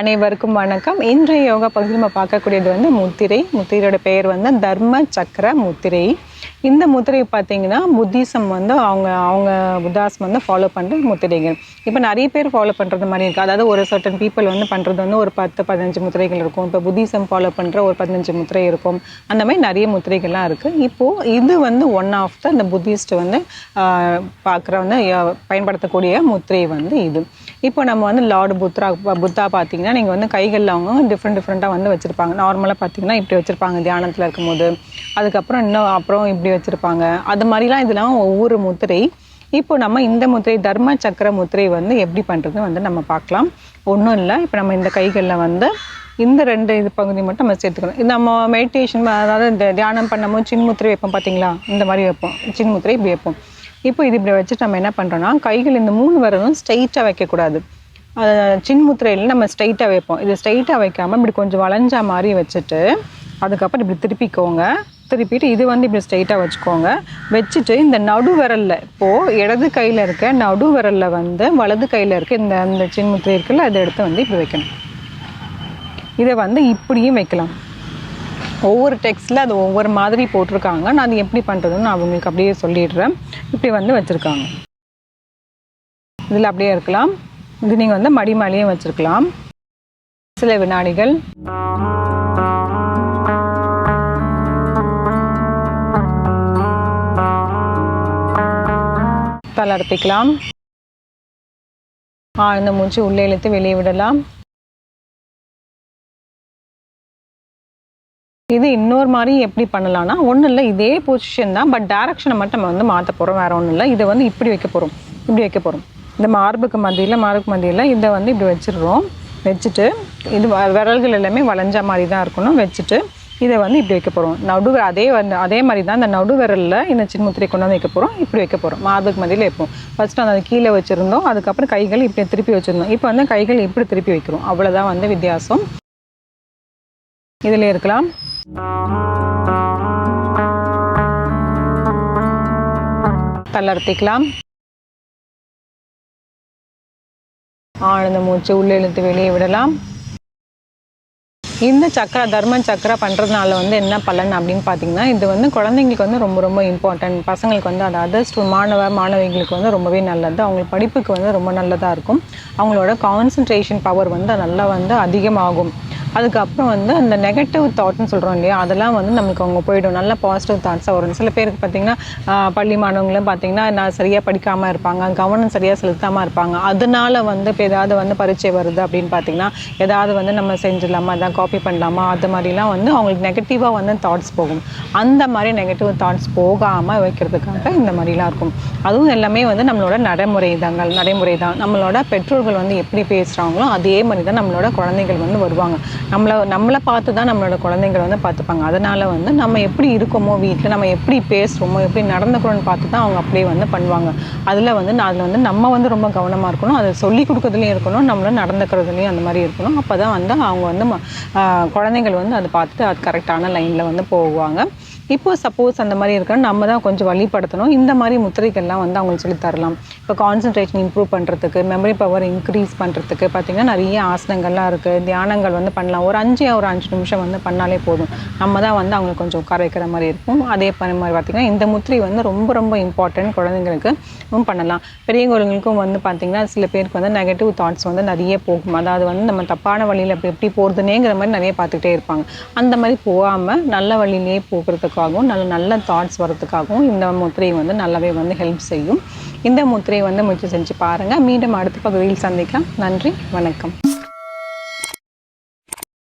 அனைவருக்கும் வணக்கம். இன்றைய யோகா பகுதியில் நம்ம பார்க்கக்கூடியது வந்து முத்திரை. முத்திரையோட பெயர் வந்து தர்ம சக்கர முத்திரை. இந்த முத்திரை பார்த்தீங்கன்னா புத்திசம் வந்து அவங்க அவங்க புத்தாசம் வந்து ஃபாலோ பண்ணுற முத்திரைகள். இப்போ நிறைய பேர் ஃபாலோ பண்ணுறது மாதிரி இருக்குது அதாவது ஒரு சர்டன் பீப்புள் வந்து பண்ணுறது வந்து ஒரு பத்து பதினஞ்சு முத்திரைகள் இருக்கும். இப்போ புத்திசம் ஃபாலோ பண்ணுற ஒரு பதினஞ்சு முத்திரை இருக்கும். அந்த மாதிரி நிறைய முத்திரைகள்லாம் இருக்குது இப்போது இது வந்து ஒன் ஆஃப் த இந்த புத்திஸ்ட் வந்து பார்க்குற வந்து பயன்படுத்தக்கூடிய முத்திரை வந்து இது. இப்போ நம்ம வந்து லார்டு புத்ரா புத்தா பார்த்தீங்கன்னா நீங்கள் வந்து கைகளில் அவங்க டிஃப்ரெண்ட் டிஃப்ரெண்ட்டாக வந்து வச்சுருப்பாங்க. நார்மலாக பார்த்தீங்கன்னா இப்படி வச்சுருப்பாங்க. தியானத்தில் இருக்கும்போது. அதுக்கப்புறம் இன்னும் அப்புறம் இப்படி வச்சுருப்பாங்க. அது மாதிரிலாம் இதெல்லாம் ஒவ்வொரு முத்திரை. இப்போ நம்ம இந்த முத்திரை தர்ம சக்கர முத்திரை வந்து எப்படி பண்ணுறதுன்னு வந்து நம்ம பார்க்கலாம். ஒன்றும் இல்லை. இப்போ நம்ம இந்த கைகளில் வந்து இந்த ரெண்டு இது பகுதி மட்டும் நம்ம சேர்த்துக்கணும். இது நம்ம மெடிடேஷன் அதாவது இந்த தியானம் பண்ணும்போது சின்முத்திரை வைப்போம் பார்த்தீங்களா? இந்த மாதிரி வைப்போம். சின்முத்திரை இப்படி வைப்போம். இப்போ இது இப்படி வச்சுட்டு நம்ம என்ன பண்ணுறோன்னா கைகள் இந்த மூணு விரலும் ஸ்ட்ரைட்டாக வைக்கக்கூடாது சின் சின்முத்திரையில் நம்ம ஸ்ட்ரைட்டாக வைப்போம். இது ஸ்ட்ரைட்டாக வைக்காமல் இப்படி கொஞ்சம் வளைஞ்சா மாதிரி வச்சுட்டு அதுக்கப்புறம் இப்படி திருப்பிக்கோங்க. திருப்பிட்டு இது வந்து இப்படி ஸ்ட்ரைட்டாக வச்சுக்கோங்க. வச்சுட்டு இந்த நடு விரலில் இப்போது இடது கையில் இருக்க நடு விரலில் வந்து வலது கையில் இருக்க இந்த அந்த சின்முத்திரை இருக்குல்ல அதை எடுத்து வந்து இப்படி வைக்கணும். இதை வந்து இப்படியும் வைக்கலாம். ஒவ்வொரு டெக்ஸ்ட்டில் அது ஒவ்வொரு மாதிரி போட்டிருக்காங்க. நான் அது எப்படி பண்ணுறதுன்னு நான் உங்களுக்கு அப்படியே சொல்லிடுறேன். இப்படி வந்து வச்சுருக்காங்க. இதில் அப்படியே இருக்கலாம். இது நீங்கள் வந்து மடி மேலேயும் வச்சுருக்கலாம். சில வினாடிகள். தளர்த்திக்கலாம் ஆழ்ந்த மூச்சு உள்ளே இழுத்து வெளியே விடலாம். இது இன்னொரு மாதிரி எப்படி பண்ணலாம்னா ஒன்றும் இல்லை இதே பொசிஷன் தான் பட் டேரக்ஷனை மட்டும் நம்ம வந்து மாற்ற போகிறோம் வேறு ஒன்றும் இல்லை. இதை வந்து இப்படி வைக்க போகிறோம் இப்படி வைக்க போகிறோம் இந்த மார்புக்கு மத்தியில் மார்புக்கு மத்தியில் இதை வந்து இப்படி வச்சிடுறோம். வச்சுட்டு இது வ- விரல்கள் எல்லாமே வளைஞ்ச மாதிரி தான் இருக்கணும். வச்சுட்டு இதை வந்து இப்படி வைக்க போகிறோம் நடு அதே வந்து அதே மாதிரி தான் இந்த நடு விரலில் இந்த சின்முத்திரை கொண்டு வந்து வைக்க போகிறோம் இப்படி வைக்க போகிறோம் மார்புக்கு மத்தியில் வைப்போம். ஃபஸ்ட்டு அந்த கீழே வச்சுருந்தோம். அதுக்கப்புறம் கைகள் இப்படி திருப்பி வச்சுருந்தோம். இப்போ வந்து கைகள் இப்படி திருப்பி வைக்கிறோம். அவ்வளோதான் வந்து வித்தியாசம். இதில் இருக்கலாம். தளர்த்திக்கலாம். ஆழ்ந்த மூச்சு உள்ளே இழுத்து வெளியே விடலாம். இந்த சக்கரா தர்ம சக்கரா பண்ணுறதுனால வந்து என்ன பலன் அப்படின்னு பார்த்தீங்கன்னா இது வந்து குழந்தைங்களுக்கு வந்து ரொம்ப ரொம்ப இம்பார்ட்டன்ட் பசங்களுக்கு வந்து அதாவது ஸ்டூ மாணவ மாணவிகளுக்கு வந்து ரொம்பவே நல்லது. அவங்களுக்கு படிப்புக்கு வந்து ரொம்ப நல்லதாக இருக்கும். அவங்களோட கான்சன்ட்ரேஷன் பவர் வந்து நல்லா வந்து அதிகமாகும். அதுக்கப்புறம் வந்து அந்த நெகட்டிவ் தாட்னு சொல்கிறோம் இல்லையா அதெல்லாம் வந்து நமக்கு அவங்க போயிடும். நல்ல பாசிட்டிவ் தாட்ஸாக வரும். சில பேருக்கு பார்த்தீங்கன்னா பள்ளி மாணவங்களும் பார்த்தீங்கன்னா நான் சரியாக படிக்காமல் இருப்பாங்க கவனம் சரியாக செலுத்தாமல் இருப்பாங்க. அதனால வந்து இப்போ ஏதாவது வந்து பரீட்சை வருது அப்படின்னு பார்த்தீங்கன்னா ஏதாவது வந்து நம்ம செஞ்சிடலாமா எதாவது காப்பி பண்ணலாமா அது மாதிரிலாம் வந்து அவங்களுக்கு நெகட்டிவாக வந்து தாட்ஸ் போகும். அந்த மாதிரி நெகட்டிவ் தாட்ஸ் போகாமல் வைக்கிறதுக்காக இந்த மாதிரிலாம் இருக்கும். அதுவும் எல்லாமே வந்து நம்மளோட நடைமுறை தாங்கள் நடைமுறை தான் நம்மளோட பெற்றோர்கள் வந்து எப்படி பேசுகிறாங்களோ அதே மாதிரி தான் நம்மளோட குழந்தைகள் வந்து வருவாங்க. நம்மளை நம்மளை பார்த்து தான் நம்மளோட குழந்தைங்களை வந்து பார்த்துப்பாங்க. அதனால் வந்து நம்ம எப்படி இருக்கோமோ வீட்டில் நம்ம எப்படி பேசுகிறோமோ எப்படி நடந்துக்கிறோன்னு பார்த்து தான் அவங்க அப்படியே வந்து பண்ணுவாங்க. அதில் வந்து நான் அதில் வந்து நம்ம வந்து ரொம்ப கவனமாக இருக்கணும். அதை சொல்லி கொடுக்குறதுலையும் இருக்கணும். நம்மளும் நடந்துக்கிறதுலையும் அந்த மாதிரி இருக்கணும். அப்போ தான் வந்து அவங்க வந்து ம- குழந்தைகள் வந்து அதை பார்த்து அது கரெக்டான லைனில் வந்து போவாங்க. இப்போ சப்போஸ் அந்த மாதிரி இருக்கணும் நம்ம தான் கொஞ்சம் வழிப்படுத்தணும் இந்த மாதிரி முத்திரைகள்லாம் வந்து அவங்களுக்கு சொல்லித் தரலாம். இப்போ கான்சன்ட்ரேஷன் இம்ப்ரூவ் பண்ணுறதுக்கு மெமரி பவர் இன்க்ரீஸ் பண்ணுறதுக்கு பார்த்திங்கன்னா நிறைய ஆசனங்கள்லாம் இருக்குது தியானங்கள் வந்து பண்ணலாம். ஒரு அஞ்சு ஒரு அஞ்சு நிமிஷம் வந்து பண்ணாலே போதும். நம்ம தான் வந்து அவங்களுக்கு கொஞ்சம் உட்கார வைக்கிற மாதிரி இருக்கும். அதே பண்ண மாதிரி பார்த்திங்கன்னா இந்த முத்திரை வந்து ரொம்ப ரொம்ப இம்பார்ட்டன்ட் குழந்தைங்களுக்கு பண்ணலாம். பெரியவங்களுக்கும் வந்து பார்த்திங்கன்னா சில பேருக்கு வந்து நெகட்டிவ் தாட்ஸ் வந்து நிறைய போகும். அதாவது வந்து நம்ம தப்பான வழியில் இப்போ எப்படி போகிறதுனேங்கிற மாதிரி நிறைய பார்த்துக்கிட்டே இருப்பாங்க. அந்த மாதிரி போகாமல் நல்ல வழியிலேயே போகிறதுக்காகவும் நல்ல நல்ல தாட்ஸ் வர்றதுக்காகவும் இந்த முத்திரை வந்து நல்லாவே வந்து ஹெல்ப் செய்யும். இந்த முத்திரையை வந்து முயற்சி செஞ்சு பாருங்கள் மீண்டும் அடுத்த பகுதியில் சந்திக்கலாம். நன்றி. வணக்கம்.